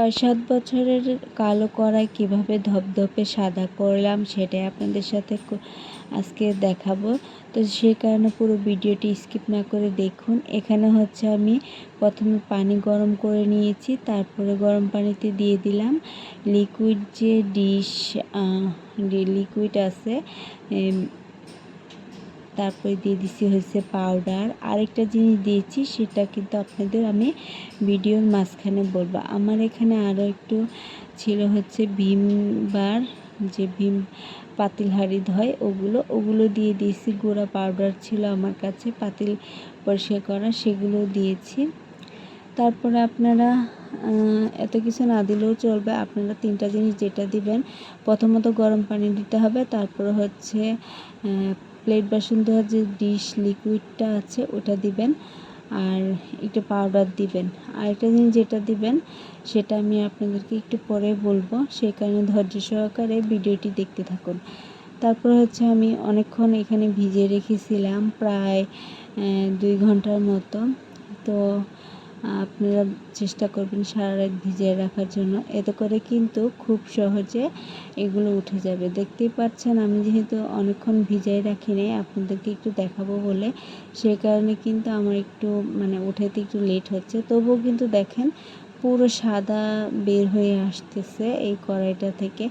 ছয় সাত বছরের কালো কড়াই কীভাবে ধপধপে সাদা করলাম সেটাই আপনাদের সাথে আজকে দেখাবো। তো সেই কারণে পুরো ভিডিওটি স্কিপ না করে দেখুন। এখানে হচ্ছে আমি প্রথমে পানি গরম করে নিয়েছি, তারপরে গরম পানিতে দিয়ে দিলাম লিকুইড যে ডিশ লিকুইড আছে তারপরে দিয়ে দিছি হয়েছে পাউডার আরেকটা জিনিস দিয়েছি, সেটা কিন্তু আপনাদের আমি ভিডিওর মাঝখানে বলব। আমার এখানে আরও একটু ছিল হচ্ছে ভীম বার, যে ভীম পাতিল হাঁড়ি ধয়, ওগুলো ওগুলো দিয়ে দিয়েছি। গুঁড়া পাউডার ছিল আমার কাছে, পাতিল পরিষ্কার করা, সেগুলো দিয়েছি। তারপরে আপনারা এত কিছু না দিলেও চলবে। আপনারা তিনটা জিনিস যেটা দিবেন, প্রথমত গরম পানি দিতে হবে, তারপরে হচ্ছে প্লেট বাসন ধোয়ার যে ডিশ লিকুইডটা আছে, ওটা দিবেন। আর একটু পাউডার দিবেন। আর একটা জিনিস যেটা দিবেন, সেটা আমি আপনাদেরকে একটু পরে বলব। সেই কারণে ধৈর্য সহকারে ভিডিওটি দেখতে থাকুন। তারপর হচ্ছে আমি অনেকক্ষণ এখানে ভিজিয়ে রেখেছিলাম, প্রায় দুই ঘণ্টার মতো। তো আপনারা চেষ্টা করবেন সারা রাত ভিজিয়ে রাখার জন্য। এতে করে কিন্তু খুব সহজে এগুলো উঠে যাবে। দেখতেই পাচ্ছেন, আমি যেহেতু অনেকক্ষণ ভিজিয়ে রাখি নাই, আপনাদেরকে একটু দেখাবো বলে। সেই কারণে কিন্তু আমার একটু মানে উঠাতে একটু লেট হচ্ছে। তবুও কিন্তু দেখেন পুরো সাদা বের হয়ে আসতেছে এই কড়াইটা থেকে।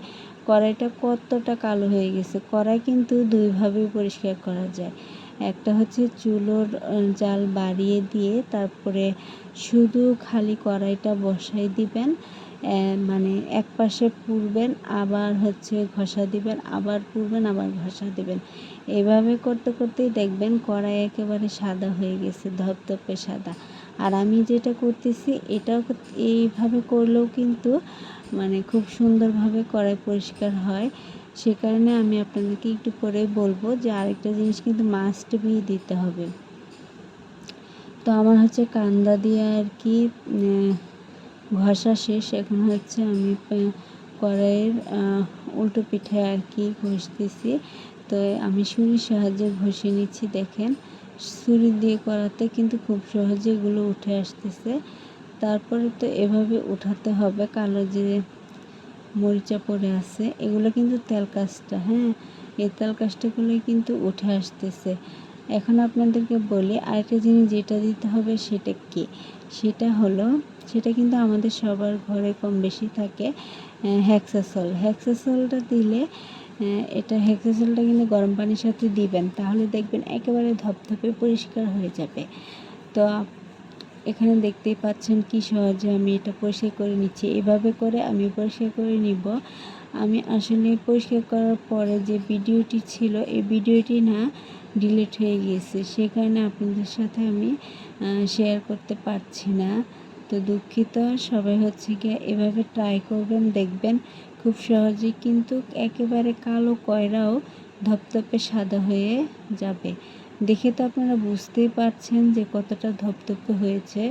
কড়াইটা কতটা কালো হয়ে গেছে? কড়াই কিন্তু দুইভাবে পরিষ্কার করা যায়। একটা হচ্ছে চুলোর জাল বাড়িয়ে দিয়ে তারপরে শুধু খালি কড়াইটা বসাই দিবেন মানে এক পাশে পুরবেন আবার হচ্ছে ঘষা দিবেন, আবার পুরবেন আবার ঘষা দিবেন। এভাবে করতে করতেই দেখবেন কড়াই একেবারে সাদা হয়ে গেছে, ধপধপে সাদা। আর আমি যেটা করতেছি এটাও এইভাবে করলেও কিন্তু মানে খুব সুন্দরভাবে কড়াই পরিষ্কার হয়। সে কারণে আমি আপনাদেরকে একটু পরে বলব যে আরেকটা জিনিস কিন্তু মাস্ট বি দিতে হবে। তো আমার হচ্ছে কান্দা দিয়ে আর কি ঘষা শেষ। এখন হচ্ছে আমি কড়াইয়ের উল্টো পিঠে আর কি ঘষতেছি। তো আমি ছুরির সাহায্যে ঘষে নিচ্ছি, দেখেন। ছুরি দিয়ে করাতে কিন্তু খুব সহজে এগুলো উঠে আসতেছে। তারপরে তো এভাবে উঠাতে হবে, কালো যে মরিচা পড়ে আছে, এগুলো কিন্তু তেল কাজটা হ্যাঁ? এই তেল কাজটাগুলো কিন্তু উঠে আসতেছে। এখন আপনাদেরকে বলি, আরেকটা জিনিস যেটা দিতে হবে সেটা কি? সেটা হলো, সেটা কিন্তু আমাদের সবার ঘরে কম বেশি থাকে হ্যাক্সাসল হ্যাক্সাসলটা দিলে এটা হ্যাক্সাসলটা কিন্তু গরম পানির সাথে দিবেন, তাহলে দেখবেন একেবারে ধপধপে পরিষ্কার হয়ে যাবে। তো এখানে দেখতেই পাচ্ছেন কি সহজে আমি এটা পরিষ্কার করে নিচ্ছি। এভাবে করে আমি পরিষ্কার করে নিব। আমি আসলে পরিষ্কার করার পরে যে ভিডিওটি ছিল, এই ভিডিওটি না ডিলিট হয়ে গিয়েছে, সে কারণে আপনাদের সাথে আমি শেয়ার করতে পারছি না। তো দুঃখিত। সবাই হচ্ছে গিয়ে এভাবে ট্রাই করবেন, দেখবেন খুব সহজেই কিন্তু একেবারে কালো কয়রাও ধপধপে সাদা হয়ে যাবে। দেখে তো আপনারা বুঝতেই পারছেন যে কতটা ধপধপে হয়েছে।